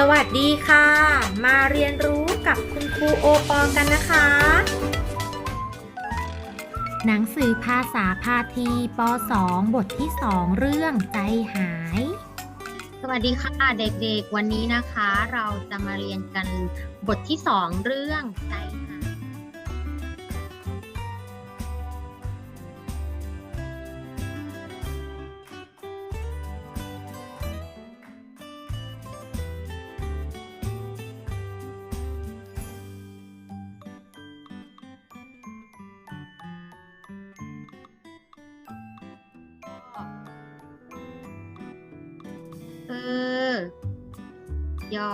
สวัสดีค่ะ มาเรียนรู้กับคุณครูโอปอกันนะคะ หนังสือภาษาพาทีป .2 บทที่ 2 เรื่องใจหาย สวัสดีค่ะเด็กๆ วันนี้นะคะ เราจะมาเรียนกันบทที่สองเรื่องใจหาย เออยอ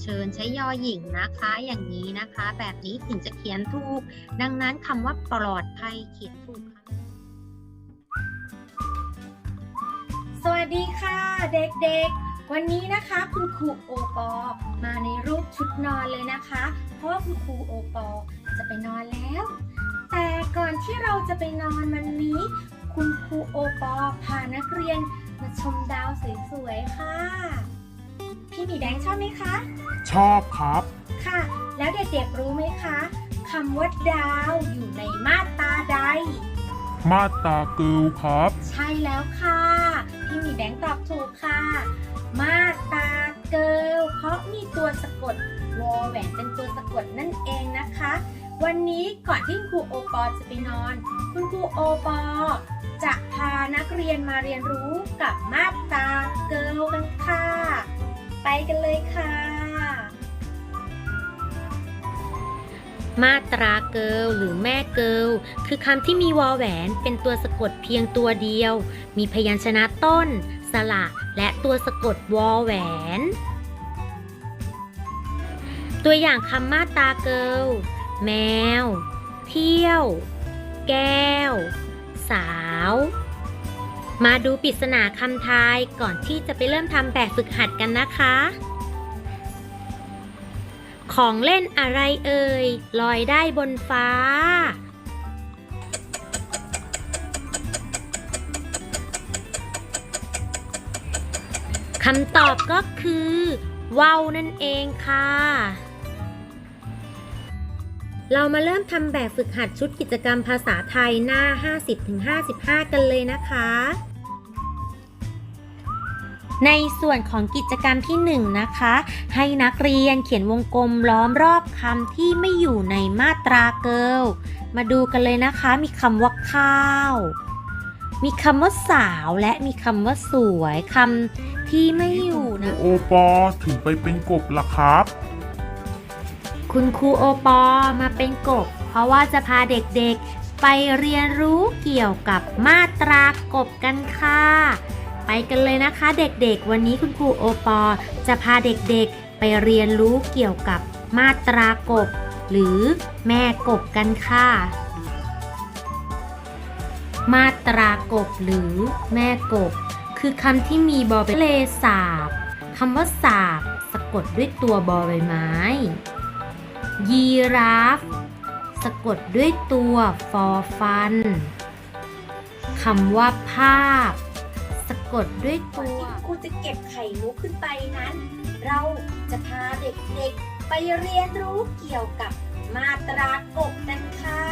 เชิญใช้ยอหญิงนะคะ อย่างนี้นะคะ แบบนี้ถึงจะเขียนถูก ดังนั้นคำว่าปลอดภัยเขียนถูกค่ะสวัสดีค่ะ เด็กๆ วันนี้นะคะคุณครูโอปอมาในรูปชุดนอนเลยนะคะ เพราะว่าคุณครูโอปอจะไปนอนแล้ว แต่ก่อนที่เราจะไปนอนวันนี้ คุณครูโอปอพานักเรียน มาชมดาวสวยๆ ค่ะ พี่หมีแดงชอบไหมคะ ชอบครับ ค่ะ แล้วเด็กๆรู้ไหมคะคำว่าดาวอยู่ในมาตราใด มาตราเกิลครับ ใช่แล้วค่ะ พี่หมีแบงค์ตอบถูกค่ะ มาตราเกิลเพราะมีตัวสะกดวอแหวนเป็นตัวสะกดนั่นเองนะคะ วันนี้ก่อนที่คุณครูโอปอจะไปนอน คุณครูโอปอ จะพานักเรียนมาเรียนรู้กับมาตราเกิลกันค่ะ ไปกันเลยค่ะ มาตราเกิลหรือแม่เกิลคือคำที่มีวอแหวนเป็นตัวสะกดเพียงตัวเดียว มีพยัญชนะต้น สระและตัวสะกดวอแหวนตัวอย่างคำมาตราเกิล แมว เที่ยว แก้ว สา มาดูปริศนาคำทายก่อนที่จะไปเริ่มทำแบบฝึกหัดกันนะคะ ของเล่นอะไรเอ่ยลอยได้บนฟ้า คำตอบก็คือว่าวนั่นเองค่ะ เรามาเริ่มทำแบบฝึกหัดชุดกิจกรรมภาษาไทยหน้า 50-55 กันเลยนะคะ ในส่วนของกิจกรรมที่ 1 นะคะ ให้นักเรียนเขียนวงกลมล้อมรอบคำที่ไม่อยู่ในมาตราเกิลมาดูกันเลยนะคะ มีคำว่าข้าว มีคำว่าสาวและมีคำว่าสวยคำที่ไม่อยู่นะ โอปอถึงไปเป็นกบล่ะครับ คุณครูโอปอมาเป็นกบ เพราะว่าจะพาเด็กๆ ไปเรียนรู้เกี่ยวกับมาตรากบกันค่ะ ไปกันเลยนะคะเด็กๆ วันนี้คุณครูโอปอจะพาเด็กๆ ไปเรียนรู้เกี่ยวกับมาตรากบ หรือแม่กบกันค่ะ มาตรากบหรือแม่กบ คือคำที่มีบอใบเลสาบคำว่าสาบสะกดด้วยตัวบอใบไม้ ยีราฟ สะกดด้วยตัวฟอฟันคำว่าภาพ สะกดด้วยตัว ครูจะเก็บไข่มุกขึ้นไปนั้น เราจะพาเด็กๆ ไปเรียนรู้เกี่ยวกับมาตรากบกันค่ะ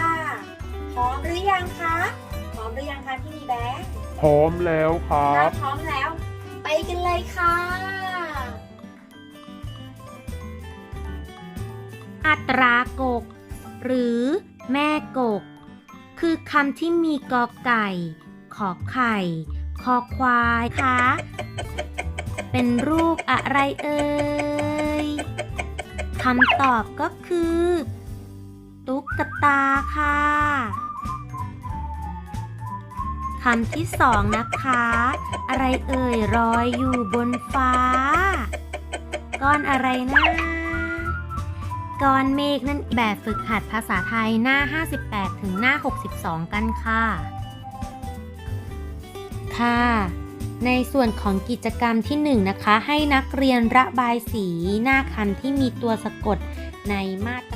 พร้อมหรือยังคะพร้อมหรือยังคะพี่มีแบงค์พร้อมแล้วครัถ้าบ พร้อมแล้ว ไปกันเลยค่ะ อัตรากก หรือแม่กก คือคำที่มีกอไก่ ขอไข่ คอควายคะเป็นรูปอะไรเอ่ยคำตอบก็คือ ตุ๊กตาค่ะคำที่สองนะคะ อะไรเอ่ยลอยอยู่บนฟ้า ก้อนอะไรนะ ก้อนเมฆนั่นแบบฝึกหัดภาษาไทยหน้า 58 ถึงหน้า 62 กันค่ะ ค่ะ ในส่วนของกิจกรรมที่ 1 นะคะ ให้นักเรียนระบายสีหน้าคำที่มีตัวสะกดในมาตรา